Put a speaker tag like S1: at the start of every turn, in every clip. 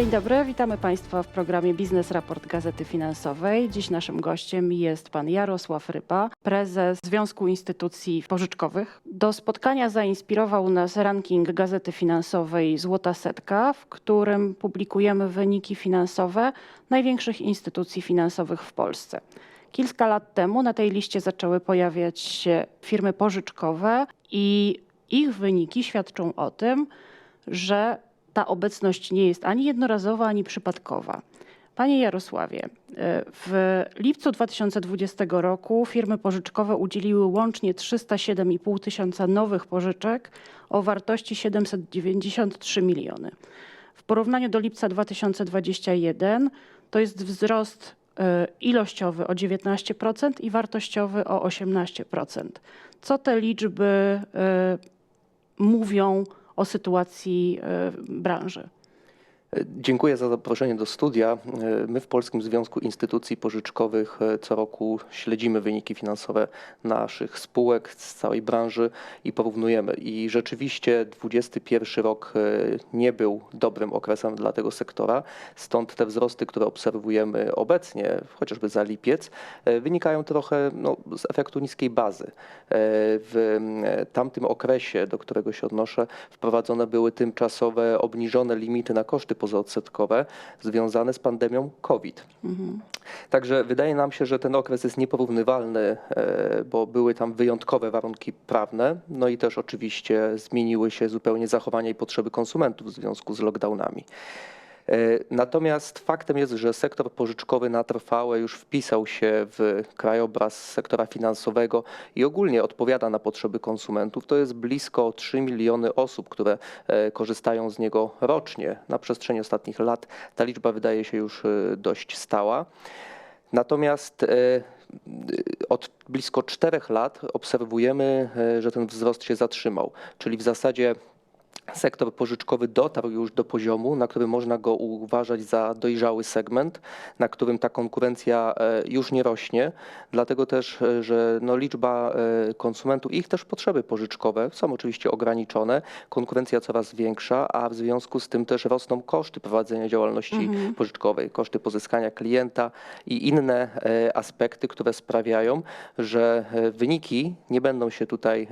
S1: Dzień dobry, witamy Państwa w programie Biznes Raport Gazety Finansowej. Dziś naszym gościem jest pan Jarosław Ryba, prezes Związku Instytucji Pożyczkowych. Do spotkania zainspirował nas ranking Gazety Finansowej Złota Setka, w którym publikujemy wyniki finansowe największych instytucji finansowych w Polsce. Kilka lat temu na tej liście zaczęły pojawiać się firmy pożyczkowe i ich wyniki świadczą o tym, że ta obecność nie jest ani jednorazowa, ani przypadkowa. Panie Jarosławie, e, w lipcu 2020 roku firmy pożyczkowe udzieliły łącznie 307,5 tysiąca nowych pożyczek o wartości 793 miliony. W porównaniu do lipca 2021 to jest wzrost e, ilościowy o 19% i wartościowy o 18%. Co te liczby e, mówią o sytuacji e, branży?
S2: Dziękuję za zaproszenie do studia. My w Polskim Związku Instytucji Pożyczkowych e, co roku śledzimy wyniki finansowe naszych spółek z całej branży i porównujemy. I rzeczywiście 2021 rok e, nie był dobrym okresem dla tego sektora, stąd te wzrosty, które obserwujemy obecnie, chociażby za lipiec, e, wynikają trochę no, z efektu niskiej bazy. W tamtym okresie, do którego się odnoszę, wprowadzone były tymczasowe obniżone limity na koszty pozaodsetkowe związane z pandemią COVID. Także wydaje nam się, że ten okres jest nieporównywalny, e, bo były tam wyjątkowe warunki prawne, no i też oczywiście zmieniły się zupełnie zachowania i potrzeby konsumentów w związku z lockdownami. E, Natomiast faktem jest, że sektor pożyczkowy na trwałe już wpisał się w krajobraz sektora finansowego i ogólnie odpowiada na potrzeby konsumentów. To jest blisko 3 miliony osób, które e, korzystają z niego rocznie. Na przestrzeni ostatnich lat ta liczba wydaje się już e, dość stała. Natomiast od blisko czterech lat obserwujemy, że ten wzrost się zatrzymał, czyli w zasadzie sektor pożyczkowy dotarł już do poziomu, na którym można go uważać za dojrzały segment, na którym ta konkurencja e, już nie rośnie, dlatego też, e, że no liczba e, konsumentów i ich też potrzeby pożyczkowe są oczywiście ograniczone, konkurencja coraz większa, a w związku z tym też rosną koszty prowadzenia działalności pożyczkowej, koszty pozyskania klienta i inne aspekty, które sprawiają, że wyniki nie będą się tutaj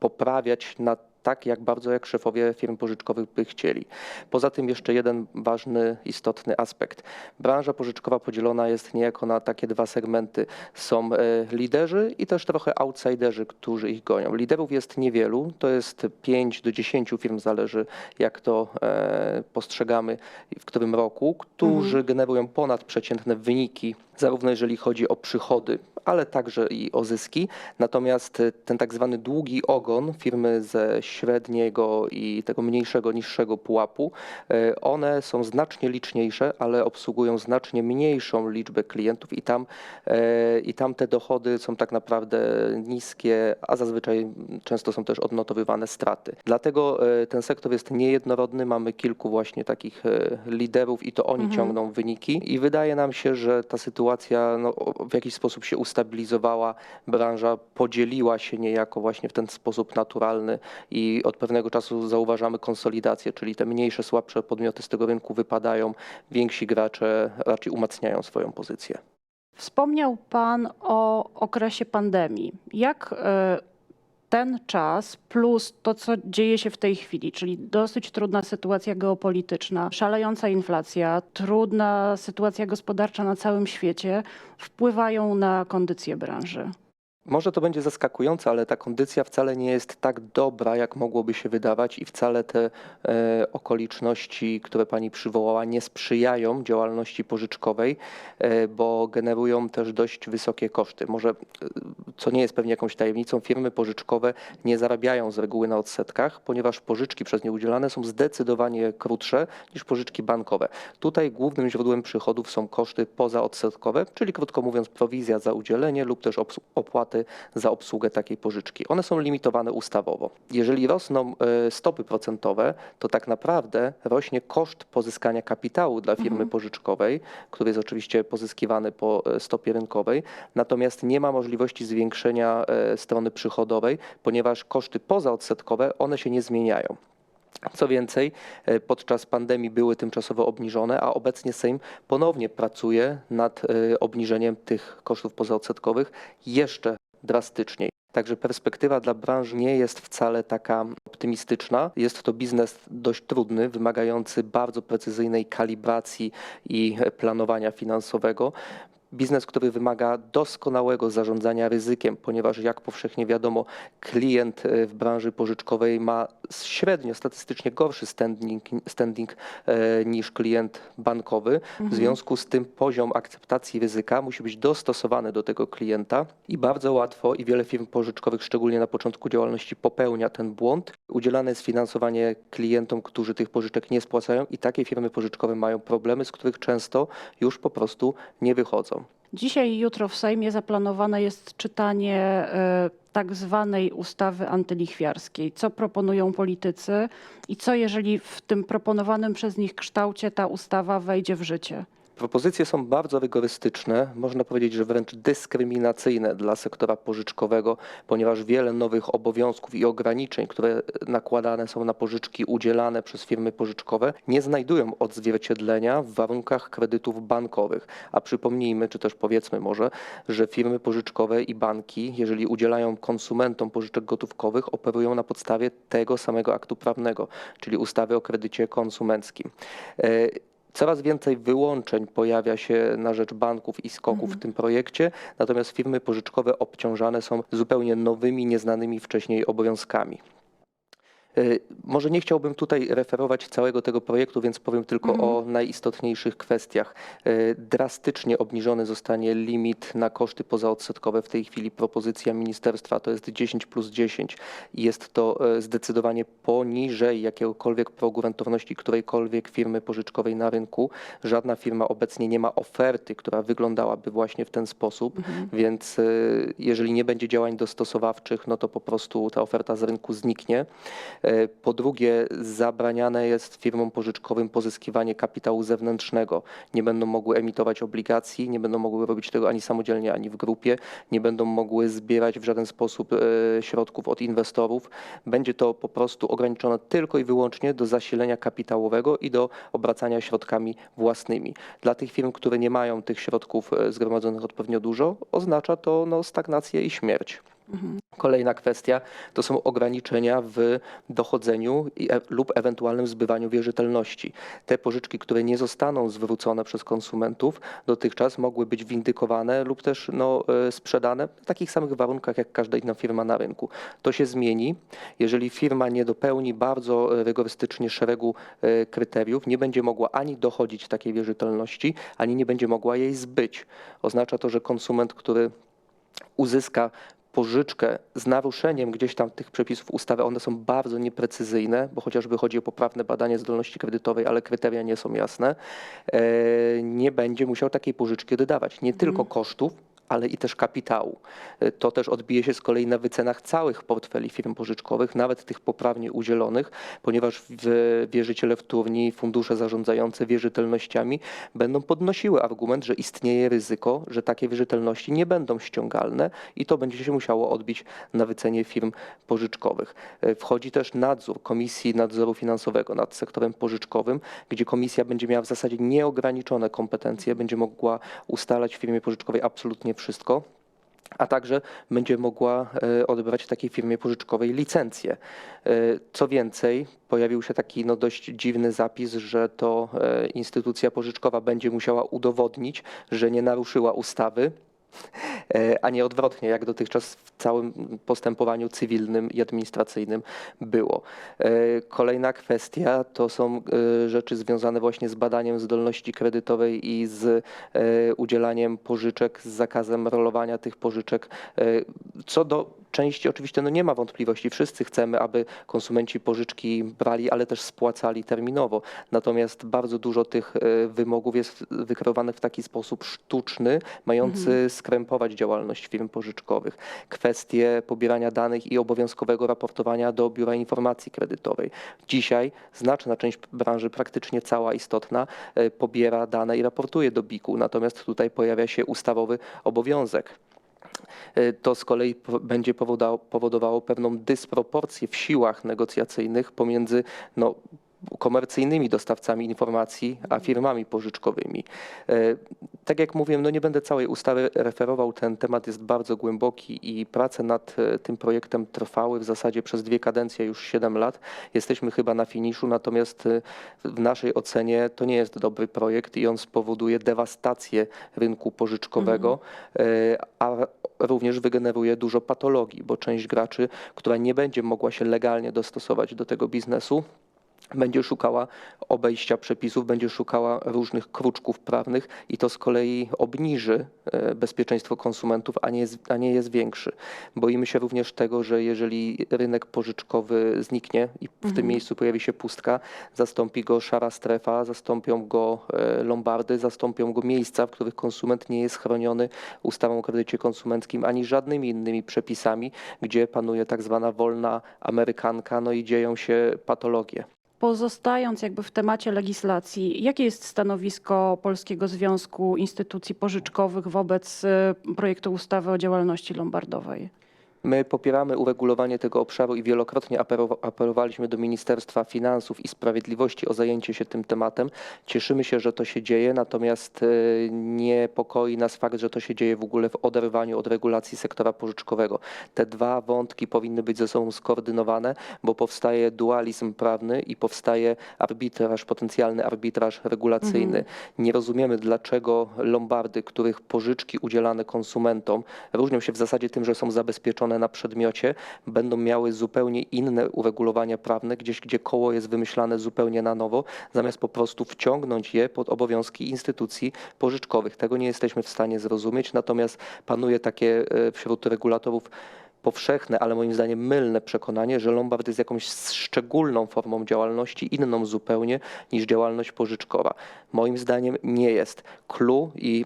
S2: poprawiać na tak jak bardzo jak szefowie firm pożyczkowych by chcieli. Poza tym jeszcze jeden ważny, istotny aspekt. Branża pożyczkowa podzielona jest niejako na takie dwa segmenty. Są e, liderzy i też trochę outsiderzy, którzy ich gonią. Liderów jest niewielu, to jest 5 do 10 firm, zależy jak to e, postrzegamy w którym roku, którzy generują ponadprzeciętne wyniki, zarówno jeżeli chodzi o przychody, ale także i o zyski. Natomiast e, ten tak zwany długi ogon, firmy ze średniego i tego mniejszego, niższego pułapu, e, one są znacznie liczniejsze, ale obsługują znacznie mniejszą liczbę klientów i tam, e, i tam te dochody są tak naprawdę niskie, a zazwyczaj często są też odnotowywane straty. Dlatego ten sektor jest niejednorodny, mamy kilku właśnie takich liderów i to oni ciągną wyniki i wydaje nam się, że ta sytuacja no, o- w jakiś sposób się ustabilizowała, branża podzieliła się niejako właśnie w ten sposób naturalny i od pewnego czasu zauważamy konsolidację, czyli te mniejsze, słabsze podmioty z tego rynku wypadają, więksi gracze raczej umacniają swoją pozycję.
S1: Wspomniał Pan o okresie pandemii. Jak e, ten czas plus to, co dzieje się w tej chwili, czyli dosyć trudna sytuacja geopolityczna, szalejąca inflacja, trudna sytuacja gospodarcza na całym świecie, wpływają na kondycję branży?
S2: Może to będzie zaskakujące, ale ta kondycja wcale nie jest tak dobra, jak mogłoby się wydawać, i wcale te e, okoliczności, które pani przywołała, nie sprzyjają działalności pożyczkowej, e, bo generują też dość wysokie koszty. Może, e, co nie jest pewnie jakąś tajemnicą, firmy pożyczkowe nie zarabiają z reguły na odsetkach, ponieważ pożyczki przez nie udzielane są zdecydowanie krótsze niż pożyczki bankowe. Tutaj głównym źródłem przychodów są koszty pozaodsetkowe, czyli krótko mówiąc prowizja za udzielenie lub też obs- opłaty za obsługę takiej pożyczki. One są limitowane ustawowo. Jeżeli rosną e, stopy procentowe, to tak naprawdę rośnie koszt pozyskania kapitału dla firmy pożyczkowej, który jest oczywiście pozyskiwany po e, stopie rynkowej, natomiast nie ma możliwości zwiększenia e, strony przychodowej, ponieważ koszty pozaodsetkowe, one się nie zmieniają. Co więcej, podczas pandemii były tymczasowo obniżone, a obecnie Sejm ponownie pracuje nad obniżeniem tych kosztów pozaodsetkowych jeszcze drastyczniej. Także perspektywa dla branży nie jest wcale taka optymistyczna. Jest to biznes dość trudny, wymagający bardzo precyzyjnej kalibracji i planowania finansowego. Biznes, który wymaga doskonałego zarządzania ryzykiem, ponieważ jak powszechnie wiadomo, klient e, w branży pożyczkowej ma średnio statystycznie gorszy standing, standing e, niż klient bankowy. W związku z tym poziom akceptacji ryzyka musi być dostosowany do tego klienta i bardzo łatwo i wiele firm pożyczkowych, szczególnie na początku działalności, popełnia ten błąd. Udzielane jest finansowanie klientom, którzy tych pożyczek nie spłacają i takie firmy pożyczkowe mają problemy, z których często już po prostu nie wychodzą.
S1: Dzisiaj i jutro w Sejmie zaplanowane jest czytanie e, tak zwanej ustawy antylichwiarskiej. Co proponują politycy i co jeżeli w tym proponowanym przez nich kształcie ta ustawa wejdzie w życie?
S2: Propozycje są bardzo rygorystyczne, można powiedzieć, że wręcz dyskryminacyjne dla sektora pożyczkowego, ponieważ wiele nowych obowiązków i ograniczeń, które nakładane są na pożyczki udzielane przez firmy pożyczkowe, nie znajdują odzwierciedlenia w warunkach kredytów bankowych. A przypomnijmy, czy też powiedzmy może, że firmy pożyczkowe i banki, jeżeli udzielają konsumentom pożyczek gotówkowych, operują na podstawie tego samego aktu prawnego, czyli ustawy o kredycie konsumenckim. Coraz więcej wyłączeń pojawia się na rzecz banków i skoków w tym projekcie, natomiast firmy pożyczkowe obciążane są zupełnie nowymi, nieznanymi wcześniej obowiązkami. Y, Może nie chciałbym tutaj referować całego tego projektu, więc powiem tylko o najistotniejszych kwestiach. Y, Drastycznie obniżony zostanie limit na koszty pozaodsetkowe. W tej chwili propozycja ministerstwa to jest 10 plus 10 i jest to y, zdecydowanie poniżej jakiegokolwiek progu rentowności którejkolwiek firmy pożyczkowej na rynku. Żadna firma obecnie nie ma oferty, która wyglądałaby właśnie w ten sposób, więc y, jeżeli nie będzie działań dostosowawczych, no to po prostu ta oferta z rynku zniknie. E, Po drugie, zabraniane jest firmom pożyczkowym pozyskiwanie kapitału zewnętrznego. Nie będą mogły emitować obligacji, nie będą mogły robić tego ani samodzielnie, ani w grupie, nie będą mogły zbierać w żaden sposób e, środków od inwestorów. Będzie to po prostu ograniczone tylko i wyłącznie do zasilenia kapitałowego i do obracania środkami własnymi. Dla tych firm, które nie mają tych środków e, zgromadzonych odpowiednio dużo, oznacza to no, stagnację i śmierć. Kolejna kwestia to są ograniczenia w dochodzeniu e, lub ewentualnym zbywaniu wierzytelności. Te pożyczki, które nie zostaną zwrócone przez konsumentów, dotychczas mogły być windykowane lub też no, e, sprzedane w takich samych warunkach jak każda inna firma na rynku. To się zmieni, jeżeli firma nie dopełni bardzo e, rygorystycznie szeregu kryteriów, nie będzie mogła ani dochodzić takiej wierzytelności, ani nie będzie mogła jej zbyć. Oznacza to, że konsument, który uzyska pożyczkę z naruszeniem gdzieś tam tych przepisów ustawy, one są bardzo nieprecyzyjne, bo chociażby chodzi o poprawne badanie zdolności kredytowej, ale kryteria nie są jasne, e, nie będzie musiał takiej pożyczki dodawać. Nie tylko kosztów, ale i też kapitału. E, To też odbije się z kolei na wycenach całych portfeli firm pożyczkowych, nawet tych poprawnie udzielonych, ponieważ wierzyciele wtórni, fundusze zarządzające wierzytelnościami będą podnosiły argument, że istnieje ryzyko, że takie wierzytelności nie będą ściągalne i to będzie się musiało odbić na wycenie firm pożyczkowych. E, Wchodzi też nadzór Komisji Nadzoru Finansowego nad sektorem pożyczkowym, gdzie komisja będzie miała w zasadzie nieograniczone kompetencje, będzie mogła ustalać w firmie pożyczkowej absolutnie wszystko. A także będzie mogła e, odebrać takiej firmie pożyczkowej licencję. E, Co więcej, pojawił się taki no, dość dziwny zapis, że to e, instytucja pożyczkowa będzie musiała udowodnić, że nie naruszyła ustawy, a nie odwrotnie, jak dotychczas w całym postępowaniu cywilnym i administracyjnym było. E, Kolejna kwestia to są e, rzeczy związane właśnie z badaniem zdolności kredytowej i z e, udzielaniem pożyczek, z zakazem rolowania tych pożyczek. Co do części oczywiście no nie ma wątpliwości, wszyscy chcemy, aby konsumenci pożyczki brali, ale też spłacali terminowo. Natomiast bardzo dużo tych e, wymogów jest wykreowanych w taki sposób sztuczny, mający skrępować działalność firm pożyczkowych. Kwestie pobierania danych i obowiązkowego raportowania do Biura Informacji Kredytowej. Dzisiaj znaczna część branży, praktycznie cała istotna, e, pobiera dane i raportuje do BIK-u, natomiast tutaj pojawia się ustawowy obowiązek To z kolei będzie powodowało pewną dysproporcję w siłach negocjacyjnych pomiędzy no, komercyjnymi dostawcami informacji, a firmami pożyczkowymi. E, Tak jak mówiłem, no nie będę całej ustawy referował, ten temat jest bardzo głęboki i prace nad e, tym projektem trwały w zasadzie przez dwie kadencje, już 7 lat. Jesteśmy chyba na finiszu, natomiast w naszej ocenie to nie jest dobry projekt i on spowoduje dewastację rynku pożyczkowego, e, a również wygeneruje dużo patologii, bo część graczy, która nie będzie mogła się legalnie dostosować do tego biznesu, będzie szukała obejścia przepisów, będzie szukała różnych kruczków prawnych i to z kolei obniży e, bezpieczeństwo konsumentów, a nie, jest, a nie je zwiększy. Boimy się również tego, że jeżeli rynek pożyczkowy zniknie i w tym miejscu pojawi się pustka, zastąpi go szara strefa, zastąpią go e, lombardy, zastąpią go miejsca, w których konsument nie jest chroniony ustawą o kredycie konsumenckim ani żadnymi innymi przepisami, gdzie panuje tak zwana wolna amerykanka, no i dzieją się patologie.
S1: Pozostając jakby w temacie legislacji, jakie jest stanowisko Polskiego Związku Instytucji Pożyczkowych wobec y, projektu ustawy o działalności lombardowej?
S2: My popieramy uregulowanie tego obszaru i wielokrotnie apelowaliśmy do Ministerstwa Finansów i Sprawiedliwości o zajęcie się tym tematem. Cieszymy się, że to się dzieje, natomiast e, niepokoi nas fakt, że to się dzieje w ogóle w oderwaniu od regulacji sektora pożyczkowego. Te dwa wątki powinny być ze sobą skoordynowane, bo powstaje dualizm prawny i powstaje arbitraż, potencjalny arbitraż regulacyjny. Nie rozumiemy, dlaczego lombardy, których pożyczki udzielane konsumentom różnią się w zasadzie tym, że są zabezpieczone na przedmiocie, będą miały zupełnie inne uregulowania prawne, gdzieś gdzie koło jest wymyślane zupełnie na nowo, zamiast po prostu wciągnąć je pod obowiązki instytucji pożyczkowych. Tego nie jesteśmy w stanie zrozumieć, natomiast panuje takie e, wśród regulatorów powszechne, ale moim zdaniem mylne przekonanie, że Lombard jest jakąś szczególną formą działalności, inną zupełnie niż działalność pożyczkowa. Moim zdaniem nie jest. Clue i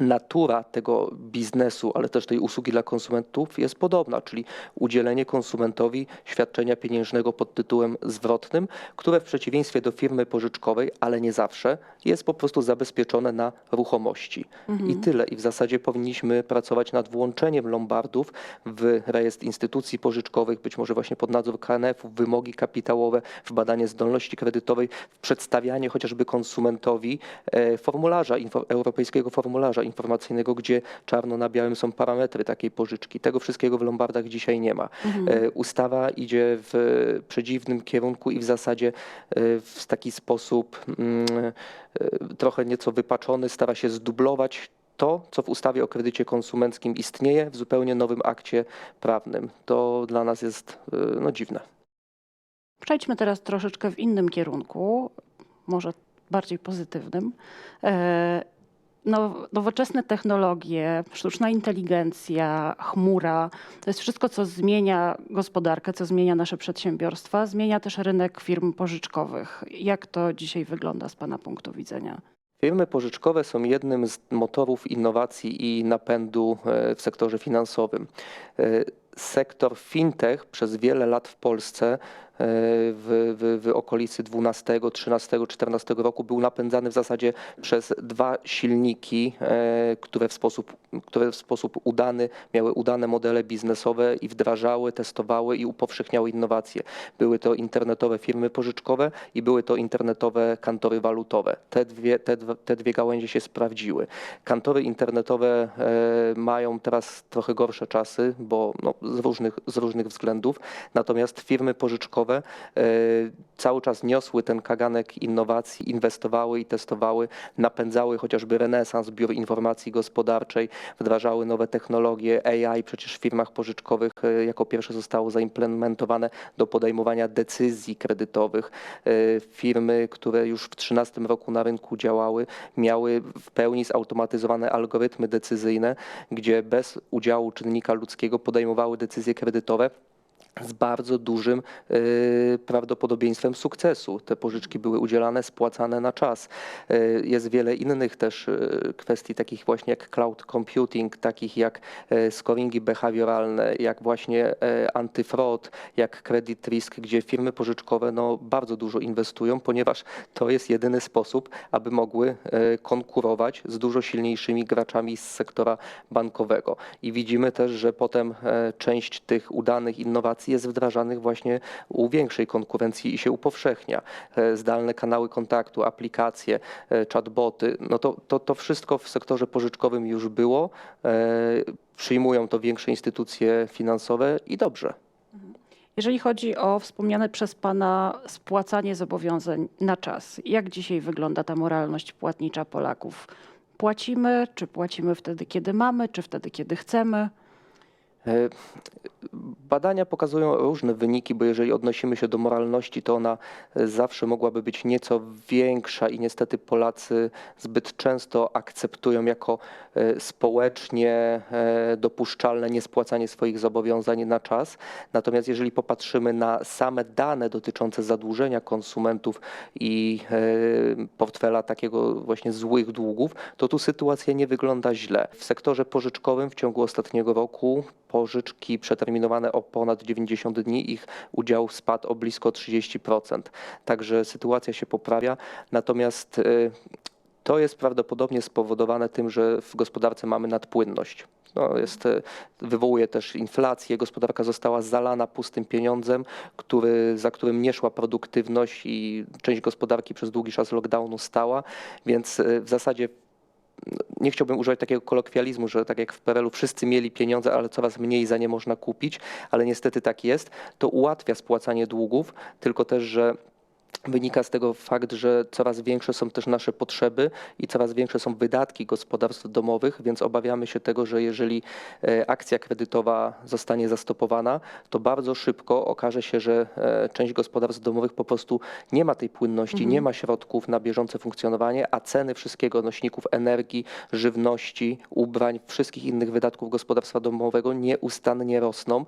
S2: natura tego biznesu, ale też tej usługi dla konsumentów jest podobna, czyli udzielenie konsumentowi świadczenia pieniężnego pod tytułem zwrotnym, które w przeciwieństwie do firmy pożyczkowej, ale nie zawsze, jest po prostu zabezpieczone na ruchomości. I tyle. I w zasadzie powinniśmy pracować nad włączeniem lombardów w rejestr instytucji pożyczkowych, być może właśnie pod nadzór KNF-u, wymogi kapitałowe, w badanie zdolności kredytowej, w przedstawianie chociażby konsumentowi e, formularza, europejskiego formularza informacyjnego, gdzie czarno na białym są parametry takiej pożyczki. Tego wszystkiego w lombardach dzisiaj nie ma. E, Ustawa idzie w przedziwnym kierunku i w zasadzie e, w taki sposób mm, e, trochę nieco wypaczony stara się zdublować to, co w ustawie o kredycie konsumenckim istnieje w zupełnie nowym akcie prawnym. To dla nas jest no, dziwne.
S1: Przejdźmy teraz troszeczkę w innym kierunku, może bardziej pozytywnym. No, nowoczesne technologie, sztuczna inteligencja, chmura to jest wszystko, co zmienia gospodarkę, co zmienia nasze przedsiębiorstwa, zmienia też rynek firm pożyczkowych. Jak to dzisiaj wygląda z Pana punktu widzenia?
S2: Firmy pożyczkowe są jednym z motorów innowacji i napędu e, w sektorze finansowym. E, Sektor fintech przez wiele lat w Polsce w, w, w okolicy 12, 13, 14 roku był napędzany w zasadzie przez dwa silniki, e, które w sposób, które w sposób udany miały udane modele biznesowe i wdrażały, testowały i upowszechniały innowacje. Były to internetowe firmy pożyczkowe i były to internetowe kantory walutowe. Te dwie, te, te dwie gałęzie się sprawdziły. Kantory internetowe e, mają teraz trochę gorsze czasy, bo no, z, różnych, z różnych względów. Natomiast firmy pożyczkowe e, cały czas niosły ten kaganek innowacji, inwestowały i testowały, napędzały chociażby renesans biur informacji gospodarczej, wdrażały nowe technologie. AI przecież w firmach pożyczkowych e, jako pierwsze zostało zaimplementowane do podejmowania decyzji kredytowych. E, Firmy, które już w 2013 roku na rynku działały, miały w pełni zautomatyzowane algorytmy decyzyjne, gdzie bez udziału czynnika ludzkiego podejmowały decyzje kredytowe z bardzo dużym y, prawdopodobieństwem sukcesu. Te pożyczki były udzielane, spłacane na czas. Y, Jest wiele innych też y, kwestii, takich właśnie jak cloud computing, takich jak scoringi behawioralne, jak właśnie antyfraud, jak credit risk, gdzie firmy pożyczkowe no, bardzo dużo inwestują, ponieważ to jest jedyny sposób, aby mogły konkurować z dużo silniejszymi graczami z sektora bankowego. I widzimy też, że potem część tych udanych innowacji jest wdrażanych właśnie u większej konkurencji i się upowszechnia. E, Zdalne kanały kontaktu, aplikacje, e, chatboty, no to, to, to wszystko w sektorze pożyczkowym już było. E, Przyjmują to większe instytucje finansowe i dobrze.
S1: Jeżeli chodzi o wspomniane przez Pana spłacanie zobowiązań na czas, jak dzisiaj wygląda ta moralność płatnicza Polaków? Płacimy, czy płacimy wtedy, kiedy mamy, czy wtedy, kiedy chcemy?
S2: E, Badania pokazują różne wyniki, bo jeżeli odnosimy się do moralności, to ona e, zawsze mogłaby być nieco większa i niestety Polacy zbyt często akceptują jako e, społecznie dopuszczalne niespłacanie swoich zobowiązań na czas. Natomiast jeżeli popatrzymy na same dane dotyczące zadłużenia konsumentów i portfela takiego właśnie złych długów, to tu sytuacja nie wygląda źle. W sektorze pożyczkowym w ciągu ostatniego roku pożyczki przeterminowane o ponad 90 dni, ich udział spadł o blisko 30%. Także sytuacja się poprawia. Natomiast y, to jest prawdopodobnie spowodowane tym, że w gospodarce mamy nadpłynność. No jest, y, wywołuje też inflację. Gospodarka została zalana pustym pieniądzem, który, za którym nie szła produktywność i część gospodarki przez długi czas lockdownu stała, więc y, w zasadzie nie chciałbym używać takiego kolokwializmu, że tak jak w PRL-u wszyscy mieli pieniądze, ale coraz mniej za nie można kupić, ale niestety tak jest. To ułatwia spłacanie długów, tylko też, że Wynika z tego fakt, że coraz większe są też nasze potrzeby i coraz większe są wydatki gospodarstw domowych, więc obawiamy się tego, że jeżeli e, akcja kredytowa zostanie zastopowana, to bardzo szybko okaże się, że e, część gospodarstw domowych po prostu nie ma tej płynności, nie ma środków na bieżące funkcjonowanie, a ceny wszystkiego, nośników energii, żywności, ubrań, wszystkich innych wydatków gospodarstwa domowego nieustannie rosną.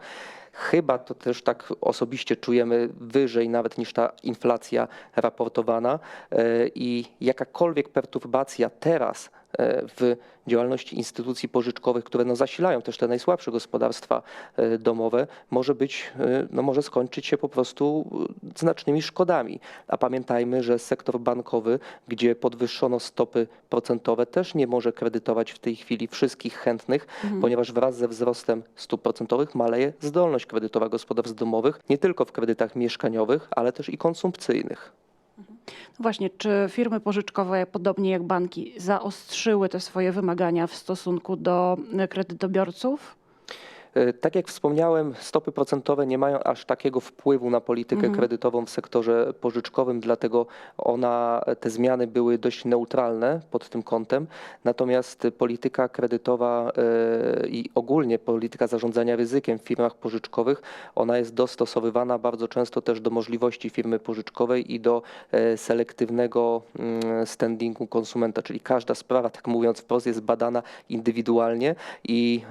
S2: Chyba to też tak osobiście czujemy wyżej nawet niż ta inflacja raportowana. E, i jakakolwiek perturbacja teraz w działalności instytucji pożyczkowych, które no zasilają też te najsłabsze gospodarstwa e, domowe, może być, e, no może skończyć się po prostu e, znacznymi szkodami. A pamiętajmy, że sektor bankowy, gdzie podwyższono stopy procentowe, też nie może kredytować w tej chwili wszystkich chętnych, ponieważ wraz ze wzrostem stóp procentowych maleje zdolność kredytowa gospodarstw domowych, nie tylko w kredytach mieszkaniowych, ale też i konsumpcyjnych.
S1: No Właśnie, czy firmy pożyczkowe, podobnie jak banki, zaostrzyły te swoje wymagania w stosunku do kredytobiorców?
S2: E, Tak jak wspomniałem, stopy procentowe nie mają aż takiego wpływu na politykę kredytową w sektorze pożyczkowym, dlatego ona, te zmiany były dość neutralne pod tym kątem. Natomiast polityka kredytowa e, i ogólnie polityka zarządzania ryzykiem w firmach pożyczkowych, ona jest dostosowywana bardzo często też do możliwości firmy pożyczkowej i do e, selektywnego mm, standingu konsumenta, czyli każda sprawa, tak mówiąc wprost, jest badana indywidualnie i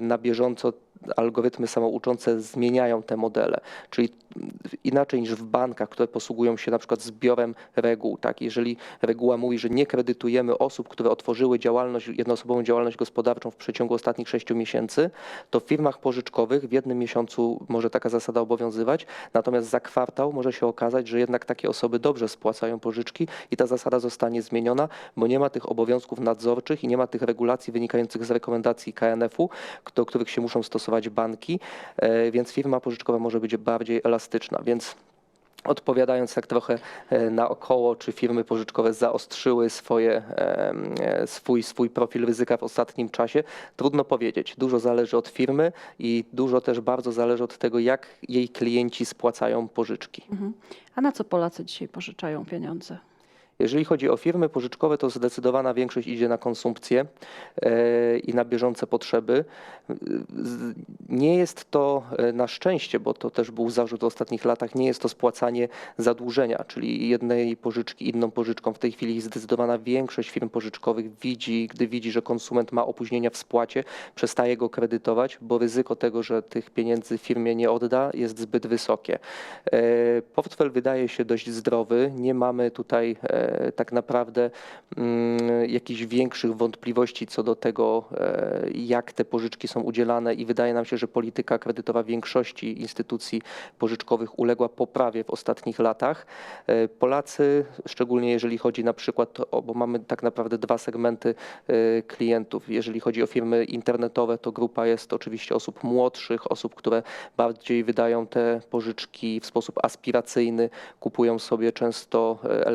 S2: na bieżąco rząd od algorytmy samouczące zmieniają te modele, czyli inaczej niż w bankach, które posługują się na przykład zbiorem reguł. Tak? Jeżeli reguła mówi, że nie kredytujemy osób, które otworzyły działalność, jednoosobową działalność gospodarczą w przeciągu ostatnich 6 miesięcy, to w firmach pożyczkowych w jednym miesiącu może taka zasada obowiązywać, natomiast za kwartał może się okazać, że jednak takie osoby dobrze spłacają pożyczki i ta zasada zostanie zmieniona, bo nie ma tych obowiązków nadzorczych i nie ma tych regulacji wynikających z rekomendacji KNF-u, do których się muszą stosować banki, e, więc firma pożyczkowa może być bardziej elastyczna. Więc Odpowiadając tak trochę e, naokoło, czy firmy pożyczkowe zaostrzyły swoje, e, swój, swój profil ryzyka w ostatnim czasie, trudno powiedzieć. Dużo zależy od firmy i dużo też bardzo zależy od tego, jak jej klienci spłacają pożyczki.
S1: A na co Polacy dzisiaj pożyczają pieniądze?
S2: Jeżeli chodzi o firmy pożyczkowe, to zdecydowana większość idzie na konsumpcję e, i na bieżące potrzeby. Nie jest to e, na szczęście, bo to też był zarzut w ostatnich latach, nie jest to spłacanie zadłużenia, czyli jednej pożyczki inną pożyczką. W tej chwili zdecydowana większość firm pożyczkowych widzi, gdy widzi, że konsument ma opóźnienia w spłacie, przestaje go kredytować, bo ryzyko tego, że tych pieniędzy firmie nie odda, jest zbyt wysokie. E, Portfel wydaje się dość zdrowy. Nie mamy tutaj tak naprawdę mm, jakichś większych wątpliwości co do tego, e, jak te pożyczki są udzielane i wydaje nam się, że polityka kredytowa większości instytucji pożyczkowych uległa poprawie w ostatnich latach. E, Polacy, szczególnie jeżeli chodzi na przykład o, bo mamy tak naprawdę dwa segmenty e, klientów. Jeżeli chodzi o firmy internetowe, to grupa jest oczywiście osób młodszych, osób, które bardziej wydają te pożyczki w sposób aspiracyjny, kupują sobie często e,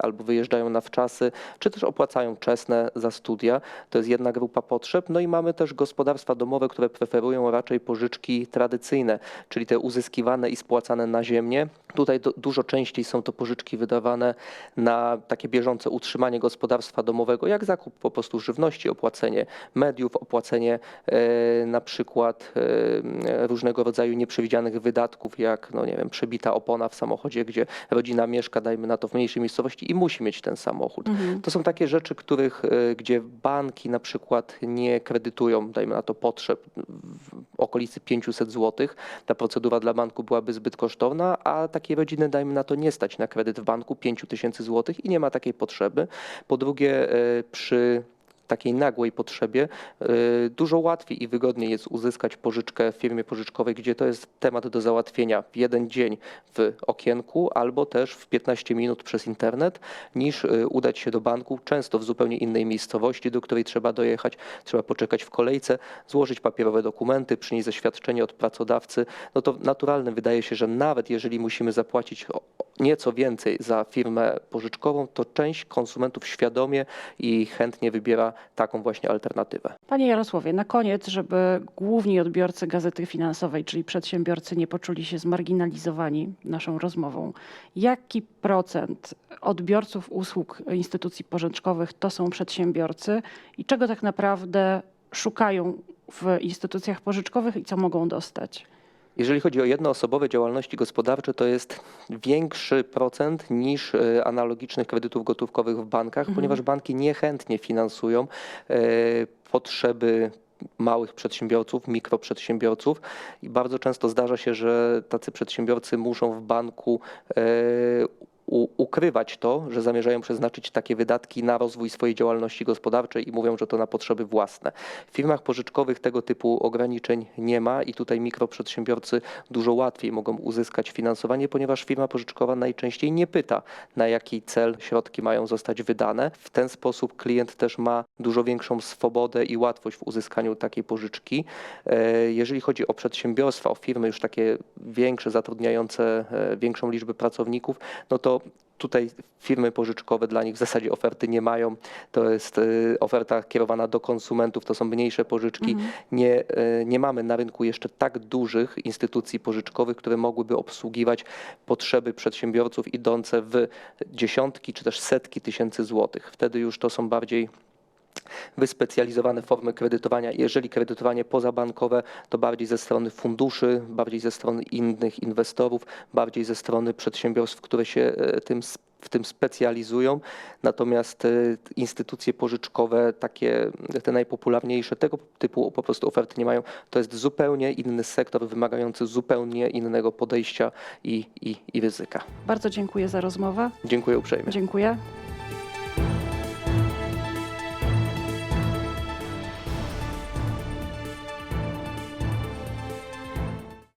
S2: albo wyjeżdżają na wczasy, czy też opłacają czesne za studia. To jest jedna grupa potrzeb. No i mamy też gospodarstwa domowe, które preferują raczej pożyczki tradycyjne, czyli te uzyskiwane i spłacane na ziemię. Tutaj do, dużo częściej są to pożyczki wydawane na takie bieżące utrzymanie gospodarstwa domowego, jak zakup po prostu żywności, opłacenie mediów, opłacenie e, na przykład e, różnego rodzaju nieprzewidzianych wydatków, jak no nie wiem, przebita opona w samochodzie, gdzie rodzina mieszka, dajmy na to w mniejszej miejscowości i musi mieć ten samochód. To są takie rzeczy, których, e, gdzie banki na przykład nie kredytują, dajmy na to potrzeb w okolicy 500 zł. Ta procedura dla banku byłaby zbyt kosztowna, a takiej rodziny, dajmy na to, nie stać na kredyt w banku 5000 zł i nie ma takiej potrzeby. Po drugie, e, przy takiej nagłej potrzebie y, dużo łatwiej i wygodniej jest uzyskać pożyczkę w firmie pożyczkowej, gdzie to jest temat do załatwienia w jeden dzień w okienku albo też w 15 minut przez internet, niż y, udać się do banku, często w zupełnie innej miejscowości, do której trzeba dojechać, trzeba poczekać w kolejce, złożyć papierowe dokumenty, przynieść zaświadczenie od pracodawcy. No to naturalne wydaje się, że nawet jeżeli musimy zapłacić nieco więcej za firmę pożyczkową, to część konsumentów świadomie i chętnie wybiera taką właśnie alternatywę.
S1: Panie Jarosławie, na koniec, żeby główni odbiorcy gazety finansowej, czyli przedsiębiorcy, nie poczuli się zmarginalizowani naszą rozmową, jaki procent odbiorców usług instytucji pożyczkowych to są przedsiębiorcy i czego tak naprawdę szukają w instytucjach pożyczkowych i co mogą dostać?
S2: Jeżeli chodzi o jednoosobowe działalności gospodarcze, to jest większy procent niż e, analogicznych kredytów gotówkowych w bankach, ponieważ banki niechętnie finansują e, potrzeby małych przedsiębiorców, mikroprzedsiębiorców. I bardzo często zdarza się, że tacy przedsiębiorcy muszą w banku e, ukrywać to, że zamierzają przeznaczyć takie wydatki na rozwój swojej działalności gospodarczej i mówią, że to na potrzeby własne. W firmach pożyczkowych tego typu ograniczeń nie ma i tutaj mikroprzedsiębiorcy dużo łatwiej mogą uzyskać finansowanie, ponieważ firma pożyczkowa najczęściej nie pyta, na jaki cel środki mają zostać wydane. W ten sposób klient też ma dużo większą swobodę i łatwość w uzyskaniu takiej pożyczki. E, Jeżeli chodzi o przedsiębiorstwa, o firmy już takie większe, zatrudniające e, większą liczbę pracowników, no to tutaj firmy pożyczkowe dla nich w zasadzie oferty nie mają. To jest e, oferta kierowana do konsumentów, to są mniejsze pożyczki. Nie, e, nie mamy na rynku jeszcze tak dużych instytucji pożyczkowych, które mogłyby obsługiwać potrzeby przedsiębiorców idące w dziesiątki czy też setki tysięcy złotych. Wtedy już to są bardziej wyspecjalizowane formy kredytowania. Jeżeli kredytowanie pozabankowe, to bardziej ze strony funduszy, bardziej ze strony innych inwestorów, bardziej ze strony przedsiębiorstw, które się e, tym w tym specjalizują. Natomiast e, instytucje pożyczkowe, takie te najpopularniejsze, tego typu po prostu oferty nie mają. To jest zupełnie inny sektor, wymagający zupełnie innego podejścia i, i, i ryzyka.
S1: Bardzo dziękuję za rozmowę.
S2: Dziękuję uprzejmie.
S1: Dziękuję.